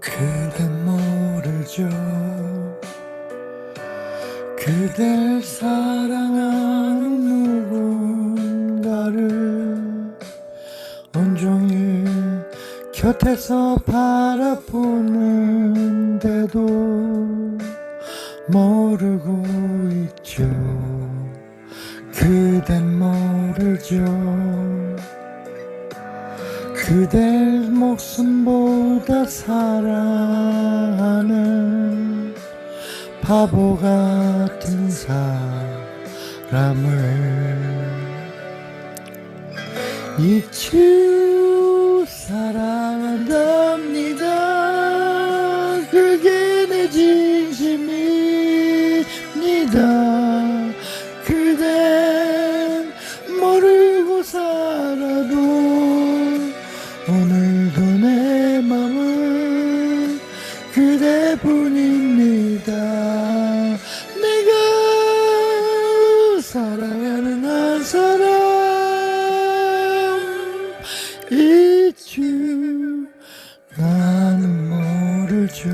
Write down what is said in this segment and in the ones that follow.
그댄 모르죠 그댈 사랑하는 누군가를 온종일 곁에서 바라보는데도 모르고 있죠. 그댄 모르죠 그댈 목숨보다 사랑하는 바보 같은 사람을 잊지 사랑한답니다. 그게 내 진심입니다 오늘도 내 맘은 그대뿐입니다. 내가 사랑하는 한 사람 잊지 나는 모르죠.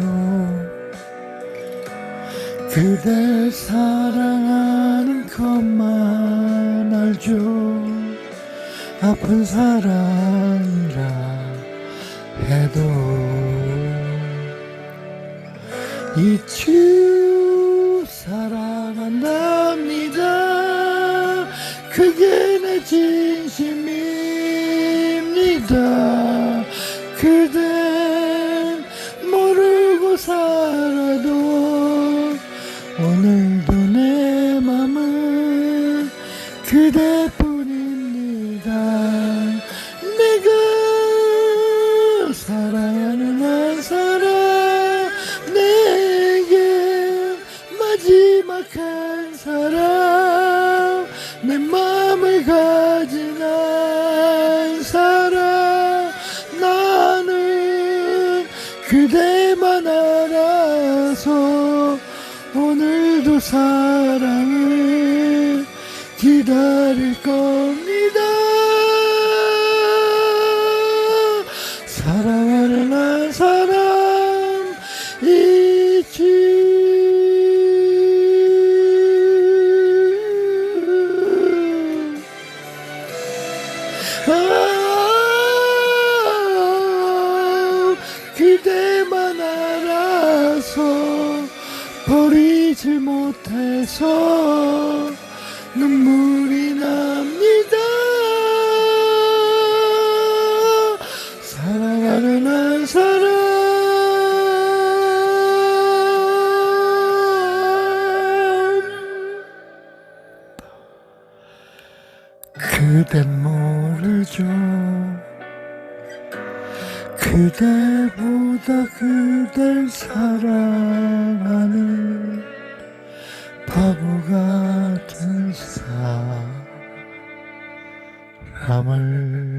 그댈 사랑하는 것만 알죠. 아픈 사랑 잊지 사랑한답니다. 그게 내 진심입니다. 그댄 모르고 살아도 오늘도 내 맘은 그대 마지막 한 사람 내 맘을 가진 한 사람 나는 그대만 알아서 오늘도 사랑을 기다릴 겁니다 아, 그대만 알아서 버리지 못해서 눈물이 납니다. 사랑하는 한 사람. 그댄 모르죠. 그대보다 그댈 사랑하는 바보 같은 사람을